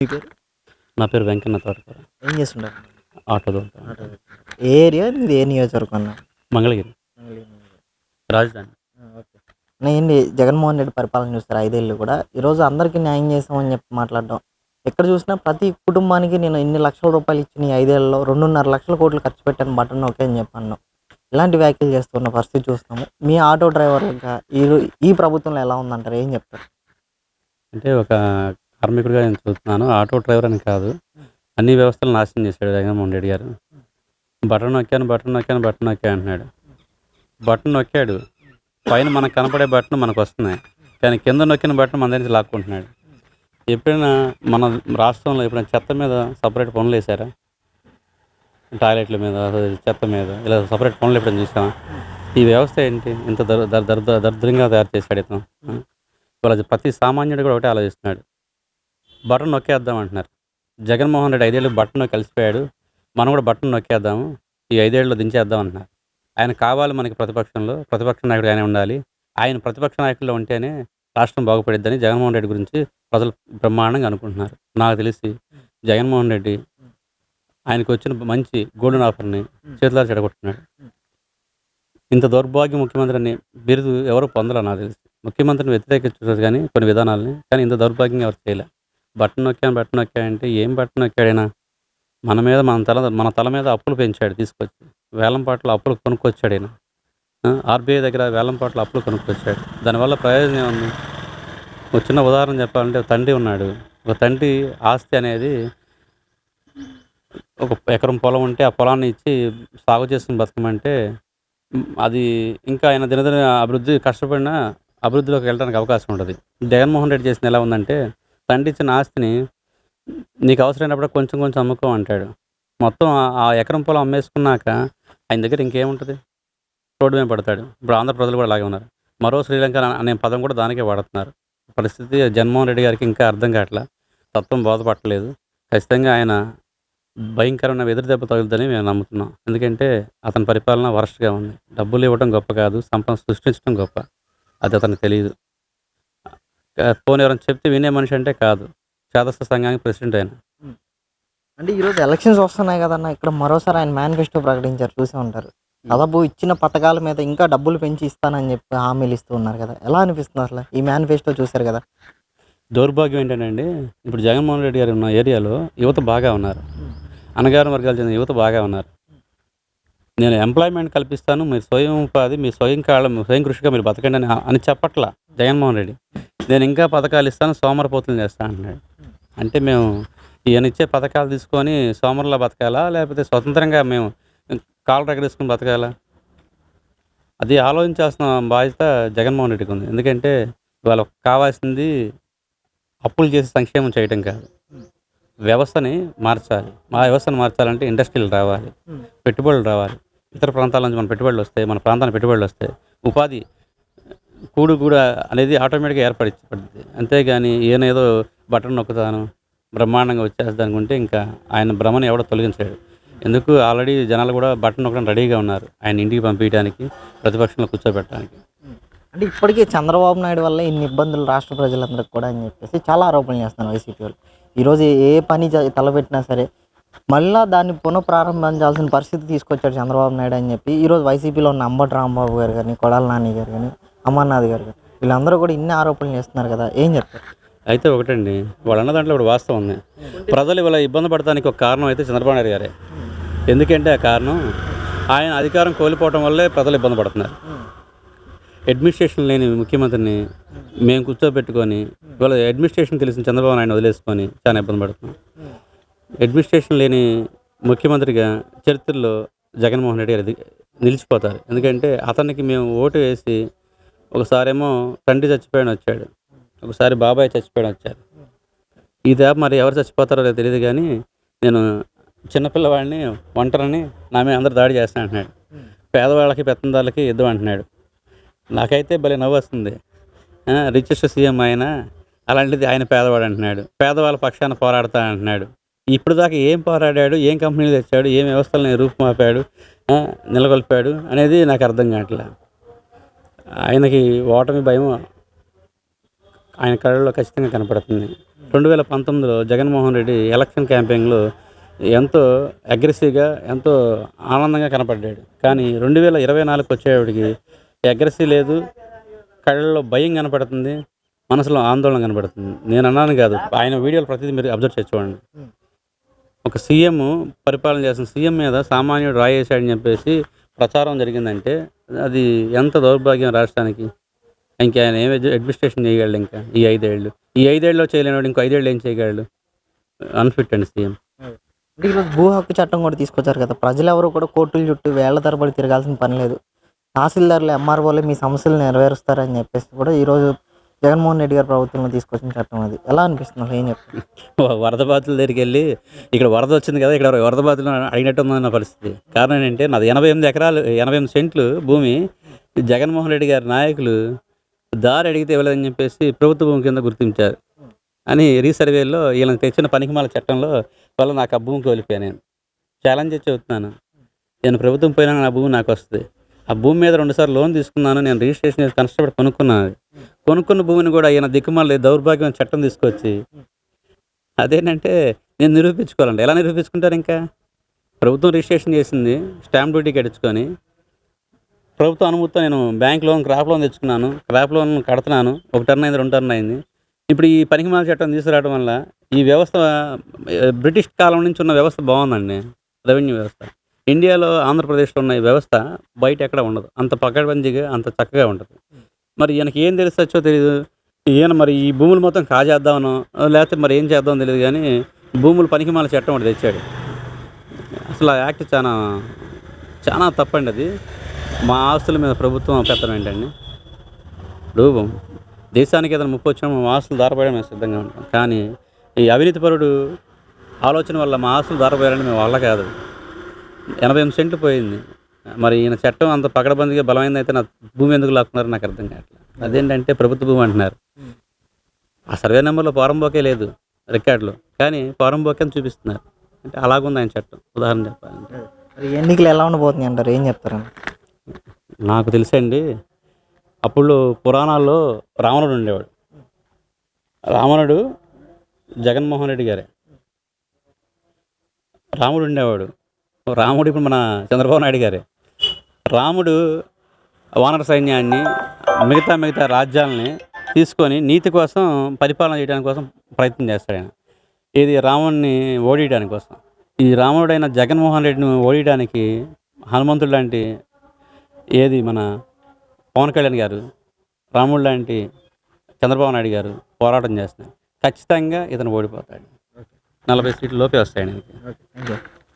మీ పేరు నా పేరు వెంకన్న తోటకూర. ఏం చేస్తుంటారు? ఆటో దొంగ ఏ ఏరియా? మీది ఏ నియోజకవర్గం అన్న? మంగళగిరి. రాజధాని. ఏంటి జగన్మోహన్ రెడ్డి పరిపాలన చూస్తారు ఐదేళ్ళు కూడా? ఈరోజు అందరికీ న్యాయం చేసామని చెప్పి మాట్లాడడం. ఎక్కడ చూసినా ప్రతి కుటుంబానికి నేను ఇన్ని లక్షల రూపాయలు ఇచ్చిన ఈ ఐదేళ్ళలో రెండున్నర లక్షల కోట్లు ఖర్చు పెట్టాను బటన్ ఓకే అని చెప్పాను ఇలాంటి వ్యాఖ్యలు చేస్తున్న పరిస్థితి చూస్తున్నాము. మీ ఆటో డ్రైవర్గా ఈ ఈ ప్రభుత్వంలో ఎలా ఉందంటారు? ఏం చెప్తారు? అంటే ఒక కార్మికుడిగా నేను చూస్తున్నాను. ఆటో డ్రైవర్ అని కాదు. అన్ని వ్యవస్థలు నాశనం చేశాడు జగన్మోహన్ రెడ్డి గారు. బటన్ నొక్కాను బటన్ నొక్కాను బటన్ నొక్కా అంటున్నాడు. బటన్ నొక్కాడు. పైన మనకు కనపడే బటన్ మనకు వస్తున్నాయి. కానీ కింద నొక్కిన బటన్ మన దగ్గర లాక్కుంటున్నాడు. ఎప్పుడైనా మన రాష్ట్రంలో ఎప్పుడైనా చెత్త మీద సపరేట్ పనులు వేశారా? టాయిలెట్ల మీద చెత్త మీద ఇలా సపరేట్ పనులు ఎప్పుడైనా చూసామా ఈ వ్యవస్థ ఏంటి? ఇంత దర్ దర్ దర్ దర్- దరిద్రంగా తయారు చేశాడు ఇతను. ఆ? ఇవాళ ప్రతి సామాన్యుడు కూడా ఒకటే ఆలోచిస్తున్నాడు. బటన్ నొక్కేద్దాం అంటున్నారు. జగన్మోహన్ రెడ్డి ఐదేళ్ళు బటన్ కలిసిపోయాడు. మనం కూడా బటన్ నొక్కేద్దాము. ఈ ఐదేళ్ళలో దించేద్దాం అంటున్నారు. ఆయన కావాలి మనకి ప్రతిపక్షంలో. ప్రతిపక్ష నాయకుడు ఆయన ఉండాలి. ఆయన ప్రతిపక్ష నాయకుల్లో ఉంటేనే రాష్ట్రం బాగుపడిద్దని జగన్మోహన్ రెడ్డి గురించి ప్రజలు బ్రహ్మాండంగా అనుకుంటున్నారు. నాకు తెలిసి జగన్మోహన్ రెడ్డి ఆయనకు వచ్చిన మంచి గోల్డెన్ ఆఫర్ని చేతులారా చెడగొట్టున్నాడు ఇంత దౌర్భాగ్య ముఖ్యమంత్రిని బిరుదు ఎవరు పొందలే నాకు తెలిసి. ముఖ్యమంత్రిని వ్యతిరేకించారు కానీ కొన్ని విధానాలని కానీ ఇంత దౌర్భాగ్యంగా ఎవరు చేయలే. బట్టన్ నొక్కాను బట్టన్ నొక్కాడంటే ఏం బట్టన్ నొక్కాడైనా? మన మీద మన తల మన తల మీద అప్పులు పెంచాడు తీసుకొచ్చి. వేలం పాటలు అప్పులు కొనుక్కొచ్చాడు ఆయన ఆర్బీఐ దగ్గర వేలం పాటలు అప్పులు కొనుక్కొచ్చాడు. దానివల్ల ప్రయోజనం ఏముంది? ఒక చిన్న ఉదాహరణ చెప్పాలంటే ఒక తండ్రి ఉన్నాడు. ఒక తండ్రి ఆస్తి అనేది ఒక ఎకరం పొలం ఉంటే ఆ పొలాన్ని ఇచ్చి సాగు చేసుకుని బతకమంటే అది ఇంకా ఆయన దినదిన అభివృద్ధి కష్టపడినా అభివృద్ధిలోకి వెళ్ళడానికి అవకాశం ఉంటుంది జగన్మోహన్ రెడ్డి చేసిన ఎలా ఉందంటే తండ్రి ఇచ్చిన ఆస్తిని నీకు అవసరమైనప్పుడు కొంచెం కొంచెం అమ్ముకో అంటాడు. మొత్తం ఆ- ఎకరం పొలం అమ్మేసుకున్నాక ఆయన దగ్గర ఇంకేముంటుంది? రోడ్డు మీద పడతాడు. ఇప్పుడు ఆంధ్ర ప్రజలు కూడా అలాగే ఉన్నారు. మరో శ్రీలంక అనే పదం కూడా దానికే వాడుతున్నారు. పరిస్థితి జగన్మోహన్ రెడ్డి గారికి ఇంకా అర్థం కావట్లా? తత్వం బోధపట్టలేదు. ఖచ్చితంగా ఆయన భయంకరమైన ఎదురు దెబ్బ తగులుతుందని మేము నమ్ముతున్నాం. ఎందుకంటే అతని పరిపాలన వరస్ట్గా ఉంది. డబ్బులు ఇవ్వడం గొప్ప కాదు సంపద సృష్టించడం గొప్ప. అది అతనికి తెలియదు. పోనీ ఎవరైనా చెప్తే వినే మనిషి అంటే కాదు. చేదస్థ సంఘానికి ప్రెసిడెంట్ ఆయన. అంటే ఈరోజు ఎలక్షన్స్ వస్తున్నాయి కదన్న ఇక్కడ మరోసారి ఆయన మేనిఫెస్టో ప్రకటించారు చూసే ఉంటారు. దాదాపు ఇచ్చిన పథకాల మీద ఇంకా డబ్బులు పెంచి ఇస్తానని చెప్పి హామీలు ఇస్తూ ఉన్నారు కదా. ఎలా అనిపిస్తుంది అసలు ఈ మేనిఫెస్టో చూశారు కదా? దౌర్భాగ్యం ఏంటంటే ఇప్పుడు జగన్మోహన్ రెడ్డి గారు ఉన్న ఏరియాలో యువత బాగా ఉన్నారు. అనగారిన వర్గాలు చెందిన యువత బాగా ఉన్నారు. నేను ఎంప్లాయ్మెంట్ కల్పిస్తాను మీరు స్వయం ఉపాధి మీ స్వయం కాళ్ళ స్వయం కృషిగా మీరు బతకండి అని అని చెప్పట్లా జగన్మోహన్ రెడ్డి. నేను ఇంకా పథకాలు ఇస్తాను సోమరపోతులు చేస్తాను అంటున్నాడు. అంటే మేము ఈయన ఇచ్చే పథకాలు తీసుకొని సోమరులా బతకాలా లేకపోతే స్వతంత్రంగా మేము కాలు రగడేసుకుని బతకాలా? అది ఆలోచించాల్సిన బాధ్యత జగన్మోహన్ రెడ్డికి ఉంది. ఎందుకంటే వాళ్ళకి కావాల్సింది అప్పులు చేసి సంక్షేమం చేయడం కాదు. వ్యవస్థని మార్చాలి. మా వ్యవస్థను మార్చాలంటే ఇండస్ట్రీలు రావాలి పెట్టుబడులు రావాలి. ఇతర ప్రాంతాల నుంచి మన పెట్టుబడులు వస్తాయి మన ప్రాంతానికి పెట్టుబడులు వస్తాయి. ఉపాధి కూడు కూడా అనేది ఆటోమేటిక్గా ఏర్పడిపడుతుంది అంతేగాని ఈయన ఏదో బటన్ నొక్కుతాను బ్రహ్మాండంగా వచ్చేస్తుంది అనుకుంటే ఇంకా ఆయన భ్రమను ఎవడో తొలగించలేడు. ఎందుకు? ఆల్రెడీ జనాలు కూడా బటన్ నొక్కడం రెడీగా ఉన్నారు. ఆయన ఇంటికి పంపించడానికి ప్రతిపక్షంలో కూర్చోబెట్టడానికి. అంటే ఇప్పటికీ చంద్రబాబు నాయుడు వల్ల ఇన్ని ఇబ్బందులు రాష్ట్ర ప్రజలందరికీ కూడా అని చెప్పేసి చాలా ఆరోపణలు చేస్తున్నారు వైసీపీ వాళ్ళు. ఈరోజు ఏ పని తలపెట్టినా సరే మళ్ళా దాన్ని పునఃప్రారంభించాల్సిన పరిస్థితి తీసుకొచ్చాడు చంద్రబాబు నాయుడు అని చెప్పి ఈరోజు వైసీపీలో ఉన్న అంబటి రాంబాబు గారు కానీ కొడాల నాని గారు కానీ అమర్నాథ్ గారు వీళ్ళందరూ కూడా ఇన్ని ఆరోపణలు చేస్తున్నారు కదా ఏం చెప్తారు? అయితే ఒకటండి వాళ్ళు అన్న దాంట్లో ఇప్పుడు వాస్తవం ఉంది. ప్రజలు ఇలా ఇబ్బంది పడటానికి ఒక కారణం అయితే చంద్రబాబు నాయుడు గారే. ఎందుకంటే ఆ కారణం ఆయన అధికారం కోల్పోవడం వల్లే ప్రజలు ఇబ్బంది పడుతున్నారు. అడ్మినిస్ట్రేషన్ లేని ముఖ్యమంత్రిని మేము కూర్చోబెట్టుకొని ఇవాళ అడ్మినిస్ట్రేషన్ తెలిసిన చంద్రబాబు నాయుడు వదిలేసుకొని చాలా ఇబ్బంది పడుతున్నాం. అడ్మినిస్ట్రేషన్ లేని ముఖ్యమంత్రిగా చరిత్రలో జగన్మోహన్ రెడ్డి గారు నిలిచిపోతారు. ఎందుకంటే అతనికి మేము ఓటు వేసి ఒకసారేమో తండ్రి చచ్చిపోయాడు వచ్చాడు. ఒకసారి బాబాయ్ చచ్చిపోయాడు వచ్చారు. ఈ దాప మరి ఎవరు చచ్చిపోతారో లేదో తెలియదు కానీ నేను చిన్నపిల్లవాడిని ఒంటరిని నా మీద అందరు దాడి చేస్తాను అంటున్నాడు. పేదవాళ్ళకి పెత్తందాళ్ళకి యుద్ధం అంటున్నాడు. నాకైతే భలే నవ్వు వస్తుంది. రిచెస్ట్ సీఎం ఆయన అలాంటిది ఆయన పేదవాడు అంటున్నాడు. పేదవాళ్ళ పక్షాన పోరాడతా అంటున్నాడు. ఇప్పుడు దాకా ఏం పోరాడాడు ఏం కంపెనీలు తెచ్చాడు ఏం వ్యవస్థలను రూపుమాపాడు నిలగొల్పాడు నెలకొల్పాడు అనేది నాకు అర్థం కావట్లేదు ఆయనకి ఓటమి భయం ఆయన కళ్ళలో ఖచ్చితంగా కనపడుతుంది. రెండు వేల పంతొమ్మిదిలో జగన్మోహన్ రెడ్డి ఎలక్షన్ క్యాంపెయిన్లో ఎంతో అగ్రెసివ్గా ఎంతో ఆనందంగా కనపడ్డాడు. కానీ రెండు వేల ఇరవై నాలుగుకి వచ్చేవాడికి అగ్రెసివ్ లేదు కళ్ళలో భయం కనపడుతుంది మనసులో ఆందోళన కనపడుతుంది. నేను అన్నాను కాదు ఆయన వీడియోలు ప్రతిదీ మీరు అబ్జర్వ్ చేసి చూడండి. ఒక సీఎం పరిపాలన చేసిన సీఎం మీద సామాన్యుడు రాయేశాడని చెప్పేసి ప్రచారం జరిగిందంటే అది ఎంత దౌర్భాగ్యం రాష్ట్రానికి? ఇంకా ఆయన ఏం అడ్మినిస్ట్రేషన్ చేయగలడు ఇంకా ఈ ఐదేళ్ళు? ఈ ఐదేళ్ళలో చేయలేనివాడు ఇంకో ఐదేళ్ళు ఏం చేయగలడు? అన్ఫిట్ అండి సీఎం. అంటే ఈరోజు భూ హక్కు చట్టం కూడా తీసుకొచ్చారు కదా. ప్రజలు ఎవరు కూడా కోర్టుల చుట్టూ వేళ్ళ తరబడి తిరగాల్సిన పని లేదు. తహసీల్దారులు ఎంఆర్ఓలు మీ సమస్యలు నెరవేరుస్తారని చెప్పేసి కూడా ఈరోజు జగన్మోహన్ రెడ్డి గారి ప్రభుత్వంలో తీసుకొచ్చిన చట్టం అది. ఎలా అనిపిస్తుంది అసలు ఏం చెప్తాను వరద బాధితుల దగ్గరికి వెళ్ళి ఇక్కడ వరద వచ్చింది కదా ఇక్కడ వరద బాధితులు అడిగినట్టు ఉందన్న పరిస్థితి. కారణం ఏంటంటే నాది ఎనభై ఎనిమిది ఎకరాలు ఎనభై ఎనిమిది సెంట్లు భూమి జగన్మోహన్ రెడ్డి గారి నాయకులు దారి అడిగితే ఇవ్వలేదని చెప్పేసి ప్రభుత్వ భూమి కింద గుర్తించారు. అని రీసర్వేలో వీళ్ళకి తెచ్చిన పనికిమాల చట్టంలో వల్ల నాకు ఆ భూమి కోల్పోయాను నేను. ఛాలెంజ్ చెబుతున్నాను. నేను ప్రభుత్వం పోయినా నా భూమి నాకు వస్తుంది. ఆ భూమి మీద రెండుసార్లు లోన్ తీసుకున్నాను నేను రిజిస్ట్రేషన్ చేసి కొనుక్కున్నాను. కొనుక్కున్న భూమిని కూడా ఈయన దిక్కుమాలి దౌర్భాగ్యం చట్టం తీసుకొచ్చి. అదేంటంటే నేను నిరూపించుకోవాలండి. ఎలా నిరూపించుకుంటారు ఇంకా? ప్రభుత్వం రిజిస్ట్రేషన్ చేసింది స్టాంప్ డ్యూటీ కట్టించుకొని ప్రభుత్వ అనుమతితో నేను బ్యాంక్ లోన్ క్రాప్ లోన్ తెచ్చుకున్నాను. క్రాప్ లోన్ కడుతున్నాను. ఒక టర్న్ అయింది రెండు టర్న్ అయింది. ఇప్పుడు ఈ పనికిమాల చట్టం తీసుకురావడం వల్ల ఈ వ్యవస్థ బ్రిటిష్ కాలం నుంచి ఉన్న వ్యవస్థ బాగుందండి. రెవెన్యూ వ్యవస్థ. ఇండియాలో ఆంధ్రప్రదేశ్లో ఉన్న ఈ వ్యవస్థ బయట ఎక్కడ ఉండదు. అంత పకడ్బందీగా అంత చక్కగా ఉంటుంది. మరి ఈయనకి ఏం తెలుసొచ్చో తెలియదు ఈయన మరి ఈ భూములు మొత్తం కాజేద్దామనో లేకపోతే మరి ఏం చేద్దామో తెలియదు కానీ భూములు పనికిమాల చట్టం ఒకటి తెచ్చాడు. అసలు ఆ యాక్ట్ చాలా చాలా తప్పండి అది. మా ఆస్తుల మీద ప్రభుత్వం పెత్తనం ఏంటండి? ఇప్పుడు దేశానికి ఏదైనా ముప్పు వచ్చినా మా ఆస్తులు దారపోయడం మేము సిద్ధంగా ఉంటాం. కానీ ఈ అవినీతిపరుడు ఆలోచన వల్ల మా ఆస్తులు దారపోయారని మేము వల్ల కాదు. ఎనభై ఎనిమిది సెంట్లు పోయింది. మరి ఈయన చట్టం అంత పకడబందిగా బలమైంది అయితే నా భూమి ఎందుకు లాక్కున్నారో నాకు అర్థం కావట్లేదు. అదేంటంటే ప్రభుత్వ భూమి అంటున్నారు. ఆ సర్వే నెంబర్లో పోరంబోకే లేదు రికార్డులో కానీ పోరంబోకే అని చూపిస్తున్నారు. అంటే అలాగుంది ఆయన చట్టం. ఉదాహరణ చెప్పాలంటే. ఎన్నికలు ఎలా ఉండబోతున్నాయి అంటారు? ఏం చెప్తారు? నాకు తెలుసండి అప్పుడు పురాణాల్లో రావణుడు ఉండేవాడు. రావణుడు జగన్మోహన్ రెడ్డి గారే. రాముడు ఉండేవాడు. రాముడు ఇప్పుడు మన చంద్రబాబు నాయుడు గారే. రాముడు వానర సైన్యాన్ని మిగతా మిగతా రాజ్యాలని తీసుకొని నీతి కోసం పరిపాలన చేయడానికి కోసం ప్రయత్నం చేస్తాడు ఆయన. ఇది రాముడిని ఓడియడానికి కోసం. ఈ రాముడైన జగన్మోహన్ రెడ్డిని ఓడియడానికి హనుమంతుడు లాంటి ఏది మన పవన్ కళ్యాణ్ గారు రాముడు లాంటి చంద్రబాబు నాయుడు గారు పోరాటం చేస్తున్నారు ఖచ్చితంగా ఇతను ఓడిపోతాడు. నలభై సీట్లు లోపే వస్తాయి ఆయనకి.